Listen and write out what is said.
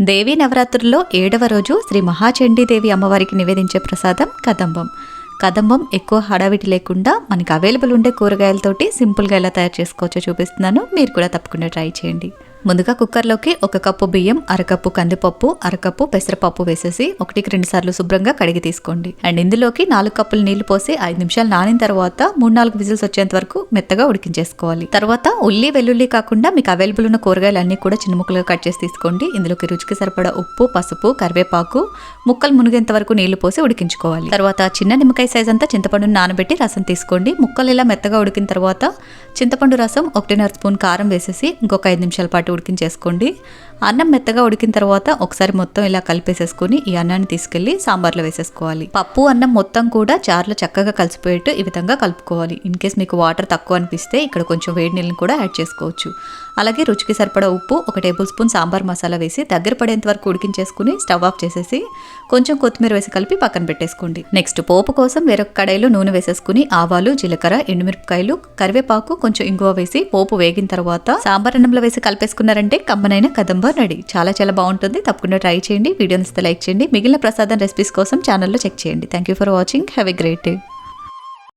దేవీ నవరాత్రుల్లో ఏడవ రోజు శ్రీ మహాచండీదేవి అమ్మవారికి నివేదించే ప్రసాదం కదంబం. కదంబం ఎక్కువ హడావిడి లేకుండా మనకి అవైలబుల్ ఉండే కూరగాయలతోటి సింపుల్గా ఎలా తయారు చేసుకోవచ్చో చూపిస్తున్నాను. మీరు కూడా తప్పకుండా ట్రై చేయండి. ముందుగా కుక్కర్లోకి ఒక కప్పు బియ్యం అరకప్పు కందిపప్పు అరకప్పు పెసరపప్పు వేసేసి ఒకటికి రెండు సార్లు శుభ్రంగా కడిగి తీసుకోండి. అండ్ ఇందులోకి నాలుగు కప్పులు నీళ్ళు పోసి ఐదు నిమిషాలు నానిన తర్వాత మూడు నాలుగు విజిల్స్ వచ్చేంత వరకు మెత్తగా ఉడికించేసుకోవాలి. తర్వాత ఉల్లి వెల్లుల్లి కాకుండా మీకు అవైలబుల్ ఉన్న కూరగాయలు అన్ని కూడా చిన్న ముక్కలుగా కట్ చేసి తీసుకోండి. ఇందులోకి రుచికి సరిపడా ఉప్పు పసుపు కరివేపాకు ముక్కలు మునిగేంత వరకు నీళ్ళు పోసి ఉడికించుకోవాలి. తర్వాత చిన్న నిమ్మకాయ సైజ్ అంతా చింతపండుని నానబెట్టి రసం తీసుకోండి. ముక్కలు ఇలా మెత్తగా ఉడికిన తర్వాత చింతపండు రసం ఒకటిన్నర స్పూన్ కారం వేసేసి ఇంకొక ఐదు నిమిషాల పాటు ఉడికించేసుకోండి. అన్నం మెత్తగా ఉడికిన తర్వాత ఒకసారి మొత్తం ఇలా కలిపేసేసుకుని ఈ అన్నాన్ని తీసుకెళ్ళి సాంబార్లో వేసేసుకోవాలి. పప్పు అన్నం మొత్తం కూడా చారులో చక్కగా కలిసిపోయేట్టు ఈ విధంగా కలుపుకోవాలి. ఇన్ కేస్ మీకు వాటర్ తక్కువ అనిపిస్తే ఇక్కడ కొంచెం వేడి నీళ్ళని కూడా యాడ్ చేసుకోవచ్చు. అలాగే రుచికి సరిపడా ఉప్పు ఒక టేబుల్ స్పూన్ సాంబార్ మసాలా వేసి దగ్గర పడేంత వరకు ఉడికించేసుకుని స్టవ్ ఆఫ్ చేసేసి కొంచెం కొత్తిమీర వేసి కలిపి పక్కన పెట్టేసుకోండి. నెక్స్ట్ పోపు కోసం వేరొక కడాయిలో నూనె వేసేసుకుని ఆవాలు జీలకర్ర ఎండుమిరపకాయలు కరివేపాకు కొంచెం ఇంగువ వేసి పోపు వేగిన తర్వాత సాంబార్ అన్నంలో వేసి కలిపేసుకున్నారంటే కమ్మనైన కదంబ రెడీ. చాలా చాలా బాగుంటుంది. తప్పకుండా ట్రై చేయండి. వీడియోని లైక్ చేయండి. మిగిలిన ప్రసాదం రెసిపీస్ కోసం ఛానల్లో చెక్ చేయండి. Thank you for watching have a great day